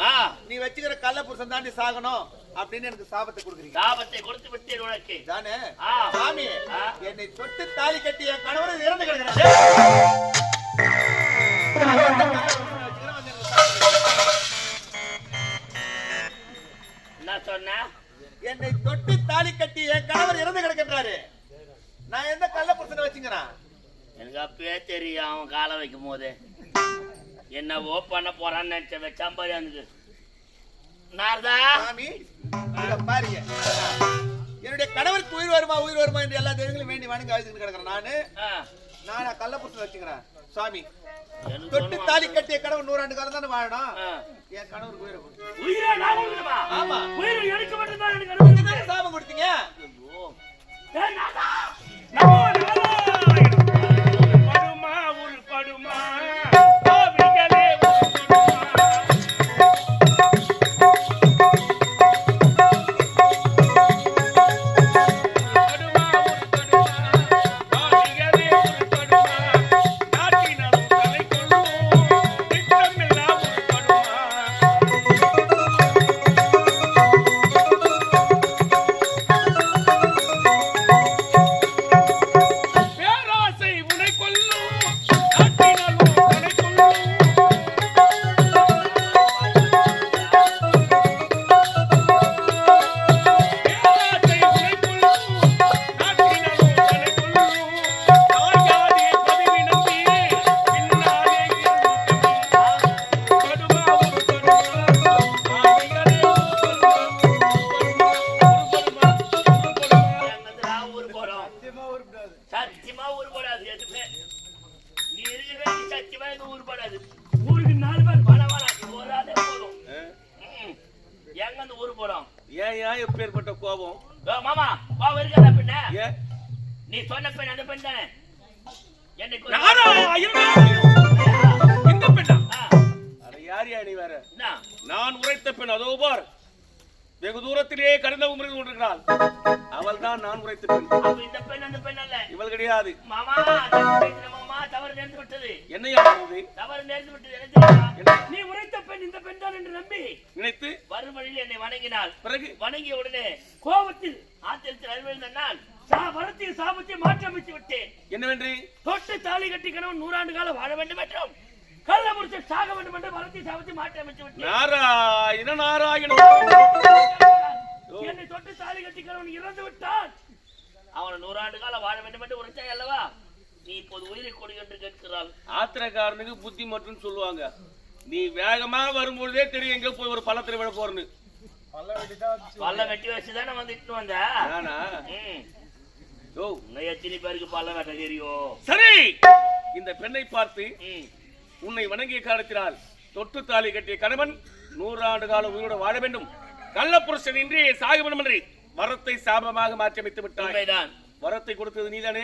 ஆ, நீ வச்சுக்கிற கள்ள புருஷன் தாண்டி சாகணும் அப்படின்னு எனக்கு சாபத்தை கொடுக்குறீங்க. சாபத்தை கொடுத்து விட்டேன் உனக்கு. தானே. சாமி. என்னை தொட்டு தாலி கட்டிய கணவன் இறந்து கிடக்கிறார். என்ன சொன்ன? என்னை தொட்டு தாலி கட்டி என் கணவர் இறந்து கிடக்கின்றாரு. நான் எந்த கள்ள புருஷனை வச்சுக்கிறேன்? எனக்கு அப்பயே தெரியும் அவன் காலை வைக்கும் போது என்னவோ பண்ண போறான்னு நினைச்ச வச்சாம்பாரி வந்து நாரதா? சாமி பாருங்க. என்னுடைய கணவருக்கு உயிர் வருமா உயிர் வருமா என்று எல்லா தெய்வங்களும் வேண்டி வணங்க அழுதுட்டு கிடக்குறேன். நானு நான் கள்ள புருஷனை வச்சுக்கிறேன். சாமி எனக்கு தொட்டு தாலி கட்டிய கணவன் நூறாண்டு காலம் தானே வாழணும். என் கணவருக்கு உயிரை. உயிரை நான் கொடுக்கணுமா? ஆமா. உயிரை எடுக்க மட்டும்தான் எனக்கு சாபம் கொடுத்தீங்க? அதோ பார். வெகு தூரத்திலே கடந்த உமரில் கொண்டிருக்கிறாள். அவள் தான் நான் உரைத்த பெண். அப்ப இந்த பெண் அந்த பெண் அல்ல. இவள் கிடையாது. மாமா மாமா? தவறு நேர்ந்து விட்டது. என்னையா தவறு நேர்ந்து? நீ உரைத்த பெண் இந்த பெண் தான் என்று நம்பி. நினைத்து? வரும் வழியில் என்னை வணங்கினாள். பிறகு? வணங்கிய உடனே கோபத்தில் ஆத்திரத்தில் நான் வரத்தையும் சாபத்தையும் மாற்றமைத்து விட்டேன். என்னவென்று? தொட்டு தாலி கட்டி கணவன் நூறாண்டு காலம் வாழ வேண்டும் என்றும் கள்ள முடிச்சு சாக வேண்டும் என்று வரத்தையும் சாபத்தையும் மாற்றமைத்து விட்டேன் நாராயண நாராயண. என்னை தொட்டு தாலி கட்டி கணவன் இறந்து விட்டான். அவன் நூறாண்டு காலம் வாழ வேண்டும் என்று உரைத்தாய் அல்லவா? நீ இப்போது உயிரை கொடு என்று கேட்கிறாள். ஆத்திரக்காரனுக்கு புத்தி மட்டும் சொல்லுவாங்க. நீ வேகமா வரும்பொழுதே தெரியும் எங்க போய் ஒரு பள்ளத்துல விட போறேன்னு. பல்ல வெட்டி வச்சுதானே வந்து இட்டு வந்த. ஓ எத்தனை பேருக்கு பல்ல வெட்ட தெரியும்? சரி. இந்த பெண்ணை பார்த்து. உன்னை வணங்கிய காலத்தினால் தொட்டு தாலி கட்டிய கணவன் நூறாண்டு காலம் உயிரோடு வாழ வேண்டும். கள்ள புருஷன் இன்றே சாக வேண்டும் என்று வரத்தை சாபமாக மாற்றியமைத்து விட்டாய். வரத்தை கொடுத்தது நீதானே.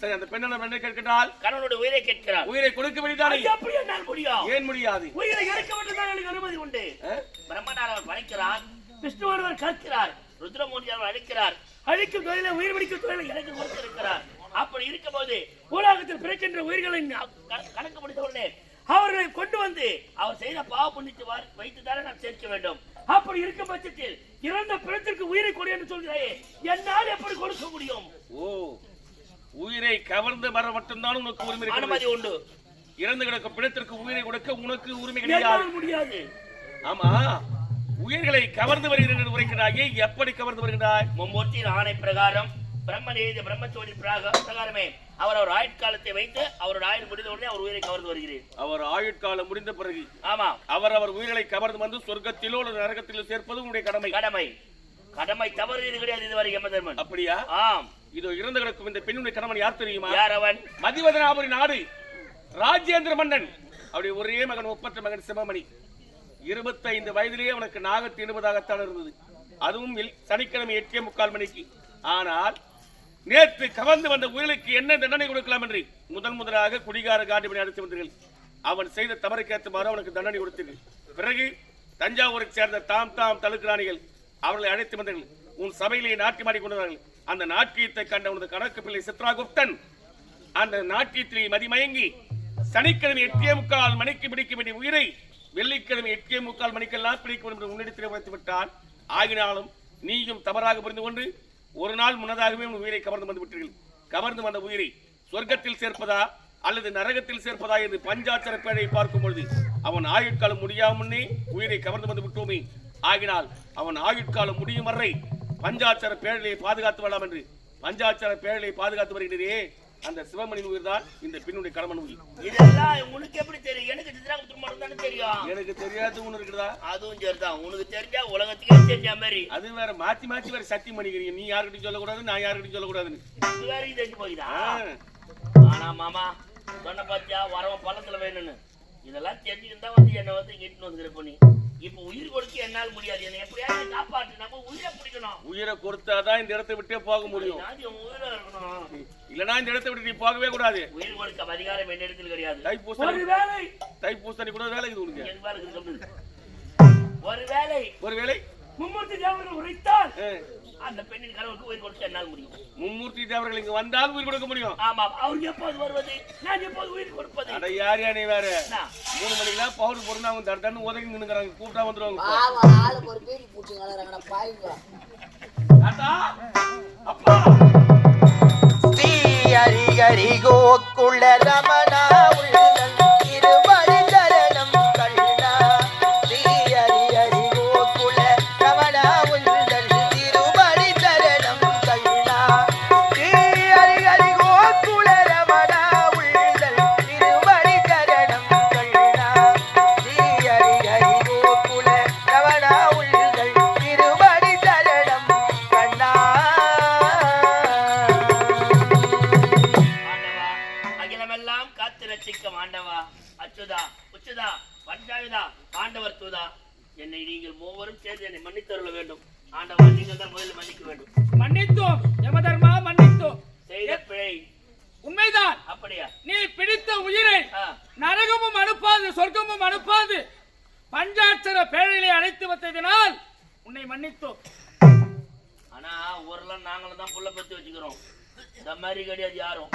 சரி அந்த பெண்ணை பெண்ணை கேட்கின்றால்? கணவனுடைய உயிரை கேட்கிறார் உயிரை கொடுக்க வேண்டியதானே எப்படி என்னால் முடியும்? ஏன் முடியாது? உயிரை எடுக்க மட்டும்தான் எனக்கு அனுமதி உண்டு. ஆ? பிரம்மனார் அவர் படைக்கிறார் விஷ்ணு ஒருவர் கற்கிறார் ருத்ரமூர்த்தி அவர் அழிக்கிறார். அழிக்கும் தொழிலை உயிர் பிடிக்கும் தொழிலை எனக்கு கொடுத்திருக்கிறார். அப்படி இருக்கும்போது உலகத்தில் பிறக்கின்ற உயிர்களை நான் க- கணக்கு முடித்த உடனே அவர்களை கொண்டு வந்து அவர் செய்த பாவ புண்ணியத்தை வா- வைத்துதானே நான் சேர்க்க வேண்டும். அப்படி இருக்கும் பட்சத்தில் இறந்த பிறத்திற்கு உயிரை கொடு என்று சொல்கிறாயே என்னால் எப்படி கொடுக்க முடியும்? ஓ உயிரை கவர்ந்து வர மட்டும்தான் உனக்கு உரிமை அனுமதி. உண்டு. இறந்து கிடக்க பிணத்திற்கு உயிரை கொடுக்க உனக்கு உரிமை கிடையாது. முடியாது. ஆமா உயிர்களை கவர்ந்து வருகிறேன் என்று உரைக்கிறாயே எப்படி கவர்ந்து வருகிறாய்? மும்மூர்த்தியின் ஆணை பிரகாரம் பிரம்ம நீதி பிரம்மச்சோதி பிராக- பிரகாரமே அவர் அவர் ஆயுட்காலத்தை வைத்து அவரோட ஆயுள் முடிந்த உடனே அவர் உயிரை கவர்ந்து வருகிறேன். அவர் ஆயுட்காலம் முடிந்த பிறகு ஆமா. அவர் அவர் உயிர்களை கவர்ந்து வந்து சொர்க்கத்திலோ அல்லது நரகத்திலோ சேர்ப்பது உன்னுடைய கடமை. கடமை. கடமை தவறு கிடையாது இதுவரை யமதர்மன். அப்படியா? ஆம். இதோ இறந்து கிடக்கும் இந்த பெண்ணுடைய கணவன் யார் தெரியுமா? யார் அவன்? மதிவதனாபுரி நாடு. ராஜேந்திர மன்னன். அவருடைய ஒரே மகன் ஒப்பற்ற மகன் சிவமணி. இருபத்தைந்து வயதிலேயே அவனுக்கு நாகத்து என்பதாகத்தான் இருந்தது. அதுவும் சனிக்கிழமை எட்டே முக்கால் மணிக்கு. ஆனால் நேற்று கவர்ந்து வந்த உயிருக்கு என்ன தண்டனை கொடுக்கலாம் என்று முதன் முதலாக குடிகார காண்டிபனை அழைத்து வந்தீர்கள். அவன் செய்த தவறுக்கேற்றமாறு அவனுக்கு தண்டனை கொடுத்தீர்கள். பிறகு தஞ்சாவூரைச் சேர்ந்த தாம் தாம் தலுக்கிராணிகள் அவர்களை அழைத்து வந்தீர்கள். உன் சபையிலே நாட்டியமாடி கொண்டார்கள் அந்த நாட்டியத்தை கண்ட உனது கணக்கு பிள்ளை சித்ராகுப்தன் அந்த நாட்டியத்திலே மதிமயங்கி சனிக்கிழமை எட்டே முக்கால் மணிக்கு பிடிக்க வேண்டிய உயிரை வெள்ளிக்கிழமை எட்டே முக்கால் மணிக்கெல்லாம் பிடிக்க வேண்டும் என்று முன்னெடுத்து வைத்து விட்டான். ஆகினாலும் நீயும் தவறாக புரிந்து கொண்டு ஒரு நாள் முன்னதாகவே உன் உயிரை கவர்ந்து வந்து விட்டீர்கள். கவர்ந்து வந்த உயிரை சொர்க்கத்தில் சேர்ப்பதா அல்லது நரகத்தில் சேர்ப்பதா என்று பஞ்சாச்சர பேழை பார்க்கும் பொழுது அவன் ஆயுட்காலம் முடியாமுன்னே உயிரை கவர்ந்து வந்து விட்டோமே. ஆகினால் அவன் ஆயுட்காலம் முடியும் வரை பஞ்சாச்சர பேழலை பாதுகாத்து வரலாம் என்று பஞ்சாச்சர பேழலை பாதுகாத்து வருகிறதே அந்த சிவமணி உயிர் தான் இந்த பெண்ணுடைய கடமன் உயிர். இதெல்லாம் உனக்கு எப்படி தெரியும் எனக்கு சித்ராகுப்தன் மட்டும் தானே தெரியும். எனக்கு தெரியாத ஒண்ணு இருக்குதா அதுவும் சரிதான். உனக்கு தெரிஞ்சா உலகத்துக்கே தெரிஞ்ச மாதிரி. அது வேற மாத்தி மாத்தி வேற சத்தியம் பண்ணிக்கிறீங்க. நீ யாருக்கிட்டையும் சொல்லக்கூடாது நான் யாருக்கிட்டையும் சொல்லக்கூடாதுன்னு. வேற இது தெரிஞ்சு ஆ. ஆனா மாமா சொன்ன பாத்தியா வரவன் பள்ளத்துல வேணும்னு. இதெல்லாம் தெரிஞ்சுக்கிட்டு வந்து என்ன வந்து இங்கிட்டு வந்து பண்ணி இப்ப உயிர் கொடுக்க என்னால் முடியாது. என்ன எப்படியாவது காப்பாற்று நம்ம உயிரை பிடிக்கணும். உயிரை கொடுத்தாதான் இந்த இடத்தை விட்டே போக முடியும். உயிரை இருக்கணும். இல்லனா இந்த இடத்தை விட்டு நீ போகவே கூடாது. உயிர் கொடுக்க அதிகாரம் என்னிடத்தில் கிடையாது. தைப்பூசணி ஒருவேளை தைப்பூசணி கூட வேலை இது உனக்கு. ஒருவேளை ஒரு வேலை மும்மூர்த்தி தேவர்கள் உரைத்தால் அந்த பெண்ணின் கணவருக்கு உயிர் கொடுக்க என்னால் முடியும். மும்மூர்த்தி தேவர்கள் இங்க வந்தால் உயிர் கொடுக்க முடியும். ஆமா அவர் எப்போது வருவது? நான் எப்போது உயிர் கொடுப்பது? அட யார் யார் நீ வேற? மூணு மணிக்கெல்லாம் பவுடர் போட்டு அவங்க தட தண்ணு உதவி நின்னுக்கிறாங்க. கூப்பிட்டா வந்துருவாங்க. பாவம் ஆளுக்கு ஒரு பீடி பூச்சி கலறாங்கடா பாய்வா தாத்தா அப்பா. ஸ்ரீ ஹரி ஹரி கோகுல ரமணா உள்ளல் மன்னித்தோம் யமதர்மா மன்னித்தோம் செய்த பிழை. உண்மைதான். அப்படியா? நீ பிடித்த உயிரை நரகமும் அனுப்பாது சொர்க்கமும் அனுப்பாது. பஞ்சாட்சர பேழையிலே அழைத்து வந்ததினால் உன்னை மன்னித்தோம். ஆனா ஊர்லாம் நாங்களும் தான் புள்ள பத்தி வச்சுக்கிறோம். இந்த மாதிரி கிடையாது யாரும்.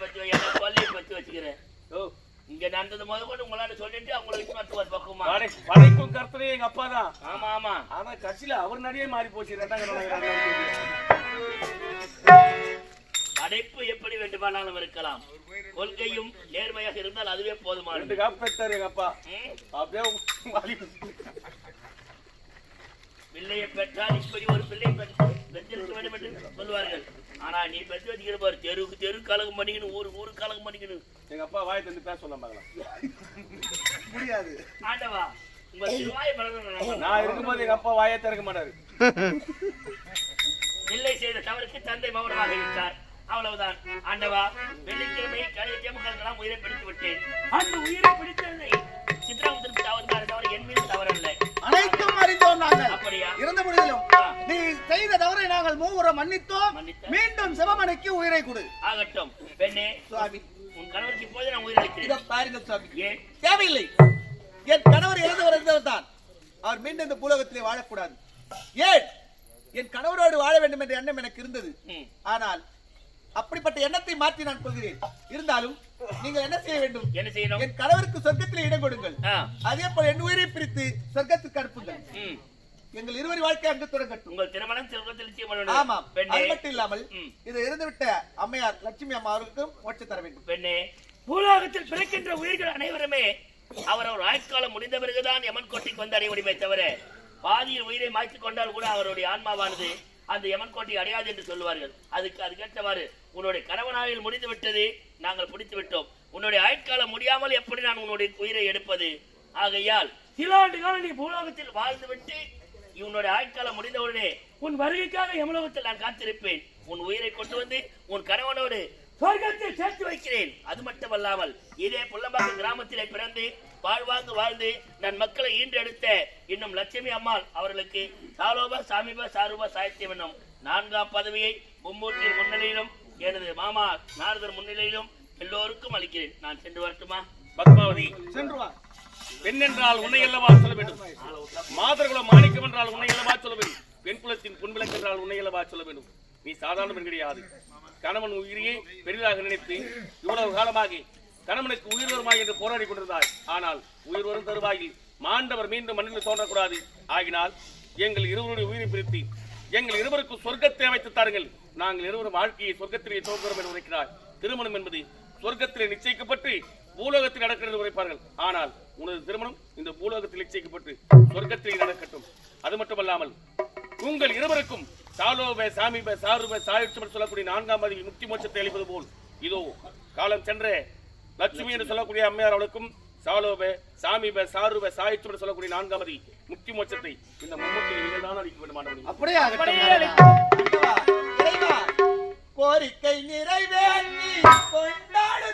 பத்தி பத்தி வச்சுக்கிறேன். ஓ, இங்க நடந்தது முத கொண்டு உங்களால சொல்லிட்டு அவங்களை விட்டு பக்குமா படைக்கும் கர்த்தரே எங்க அப்பா தான். ஆமா ஆமா. ஆனா கட்சியில அவர் நடிகை மாறி போச்சு. படைப்பு எப்படி வேண்டுமானாலும் இருக்கலாம். கொள்கையும் நேர்மையாக இருந்தால் அதுவே போதுமானது. காப்பு பெற்றாரு எங்க அப்பா? அப்படியே பிள்ளையை பெற்றால் இப்படி ஒரு பிள்ளை பெற்று பெற்றிருக்க வேண்டும் என்று சொல்லுவார்கள். ஆனா நீ பெற்று வச்சுக்கிற பாரு தெருவுக்கு தெரு கலகம் பண்ணிக்கணும் ஊரு ஊரு கலகம் பண்ணிக்கணும். எங்க அப்பா வாயை தந்து பேச சொல்ல பார்க்கலாம் முடியாது. ஆண்டவா உங்க திருவாய பலன் நான் இருக்கும்போது எங்க அப்பா வாயே திறக்க மாட்டாரு. பிள்ளை செய்த தவறுக்கு தந்தை மௌனமாக அவ்வளவுதான். ஆண்டவா வெள்ளிக்கிழமை மக்களுக்கெல்லாம் உயிரை பிடித்து விட்டேன். அந்த உயிரை பிடித்ததை சித்ராமுத்திற்கு தவறுதான் தவறு என் மீது தவறல்ல. அனைத்தும் அறிந்தோம் நாங்கள். இருந்த ஆ. நீ செய்த தவறை நாங்கள் மூவரை மன்னித்தோம். மீண்டும் சிவமணிக்கு உயிரை கொடு. ஆகட்டும். பெண்ணே சுவாமி. நான் உயிரிழக்கிறேன் பாருங்க சுவாமி. தேவையில்லை. என் கணவர் இறந்தவர் இருந்தவர் தான். அவர் மீண்டும் இந்த பூலோகத்திலே வாழக்கூடாது. ஏன்? என் கணவரோடு வாழ வேண்டும் என்ற எண்ணம் எனக்கு இருந்தது. ஆனால் அப்படிப்பட்ட எண்ணத்தை மாற்றி நான் கொள்கிறேன். இருந்தாலும் நீங்கள் என்ன செய்ய வேண்டும்? என்ன செய்யணும்? என் கணவருக்கு சொர்க்கத்திலே இடம் கொடுங்கள். அதே போல என் உயிரை பிரித்து சொர்க்கத்துக்கு அனுப்புங்கள். எங்கள் இருவரி வாழ்க்கை அங்கு தொடங்கட்டும். உங்கள் திருமணம் நிச்சயம் ஆமாம். அது மட்டும் இல்லாமல். இது இருந்துவிட்ட அம்மையார் லட்சுமி அம்மா அவர்களுக்கும் மோட்சம் தர வேண்டும். பெண்ணே பூலோகத்தில் பிறக்கின்ற உயிர்கள் அனைவருமே அவர் அவர் ஆயுட்காலம் முடிந்த பிறகுதான் யமன் கோட்டைக்கு வந்து அடைய முடியுமே தவிர பாதியில் உயிரை மாய்த்துக் கொண்டால் கூட அவருடைய ஆன்மாவானது அந்த யமன் கோட்டை அடையாது என்று சொல்லுவார்கள். அதுக்கு அதுக்கேற்றவாறு உன்னுடைய கணவனாயில் முடிந்து விட்டது நாங்கள் பிடித்து விட்டோம். உன்னுடைய ஆயுட்காலம் முடியாமல் எப்படி நான் உன்னுடைய உயிரை எடுப்பது? ஆகையால் சில ஆண்டு காலம் நீ பூலோகத்தில் வாழ்ந்துவிட்டு உன்னுடைய ஆயுட்காலம் முடிந்தவுடனே உன் வருகைக்காக யமலோகத்தில் நான் காத்திருப்பேன். உன் உயிரை கொண்டு வந்து உன் கணவனோடு சொர்க்கத்தில் சேர்த்து வைக்கிறேன். அது மட்டுமல்லாமல் இதே புள்ளம்பாக்கம் கிராமத்திலே பிறந்து வாழ்வாங்கு வாழ்ந்து நான் மக்களை ஈன்றெடுத்த இன்னும் லட்சுமி அம்மாள் அவர்களுக்கு சாலோப சாமிப சாரூப சாகித்யம் என்னும் நான்காம் பதவியை மும்மூர்த்தியின் முன்னிலையிலும் எனது மாமா நாரதர் முன்னிலையிலும் எல்லோருக்கும் அளிக்கிறேன். நான் சென்று வரட்டுமா? பத்மாவதி. சென்று வா. பெண் என்றால் உன்னை அல்லவா சொல்ல வேண்டும்? மாதர்குல மாணிக்கம் என்றால் உன்னை அல்லவா சொல்ல வேண்டும்? பெண் குலத்தின் புன்விளக்கு என்றால் உன்னை அல்லவா சொல்ல வேண்டும்? நீ சாதாரண பெண் கிடையாது. கணவன் உயிரியை பெரிதாக நினைத்து இவ்வளவு காலமாகி கணவனுக்கு உயிர் வருமாய் என்று போராடி கொண்டிருந்தார் ஆனால் உயிர் வரும் தருவாயில் மாண்டவர் மீண்டும் மண்ணில் தோன்றக்கூடாது. ஆகினால் எங்கள் இருவருடைய உயிரை பிரித்து எங்கள் இருவருக்கும் சொர்க்கத்தை அமைத்து தாருங்கள். நாங்கள் இருவரும் வாழ்க்கையை சொர்க்கத்திலே தோன்றுகிறோம் என்று உரைக்கிறார். திருமணம் என்பது சொர்க்கத்திலே நிச்சயிக்கப்பட்டு பூலோகத்தில் நடக்கிறது உரைப்பார்கள். ஆனால் உனது திருமணம் இந்த பூலோகத்தில் நிச்சயிக்கப்பட்டு சொர்க்கத்திலே நடக்கட்டும். அது மட்டுமல்லாமல் உங்கள் இருவருக்கும் சாலோப சாமிப சாருப சாயுட்சம் சொல்லக்கூடிய நான்காம் பதிவில் முக்தி மோட்சத்தை அளிப்பது போல். இதோ காலம் சென்ற லட்சுமி என்று சொல்லக்கூடிய அம்மையார் அவளுக்கும் சாலோப சாமிப சாருப சாயுட்சம் சொல்லக்கூடிய நான்காம் பதி முக்தி மோட்சத்தை இந்த மும்மூர்த்தியில் நீங்கள் தான் அளிக்க வேண்டும். அப்படியே கோரிக்கை நிறைவேற்றி கொண்டாடி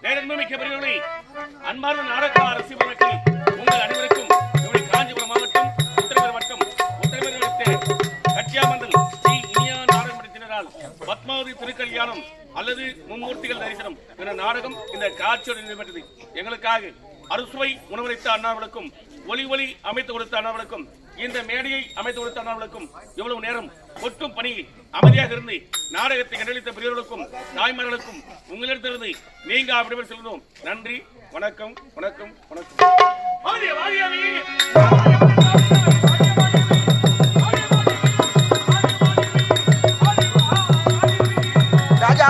தீர்க்க சுமங்கலி பெரியவர்களே அன்பார்ந்த நாடக ரசிகர்களுக்கு உங்கள் அனைவருக்கும் காஞ்சிபுரம் மாவட்டம் உத்தரமேறு வட்டம் கட்சியாமந்தல் ஸ்ரீ இனியா நாடக பத்மாவதி திருக்கல்யாணம் அல்லது மும்மூர்த்திகள் தரிசனம் என்ற நாடகம் இந்த காட்சியோடு நடைபெற்றது. எங்களுக்காக அறுசுவை உணவளித்த அண்ணாவளுக்கும் ஒலி ஒலி அமைத்து கொடுத்த அண்ணாவளுக்கும் இந்த மேடையை அமைத்து கொடுத்த அண்ணாவர்களுக்கும் இவ்வளவு நேரம் ஒட்டும் பணியில் அமைதியாக இருந்து நாடகத்தை கண்டளித்த பெரியவர்களுக்கும் தாய்மார்களுக்கும் உங்களிடத்திலிருந்து நீங்க அப்படி செல்கிறோம் நன்றி வணக்கம் வணக்கம் வணக்கம் வாடிய, வாடியாவே. ராஜா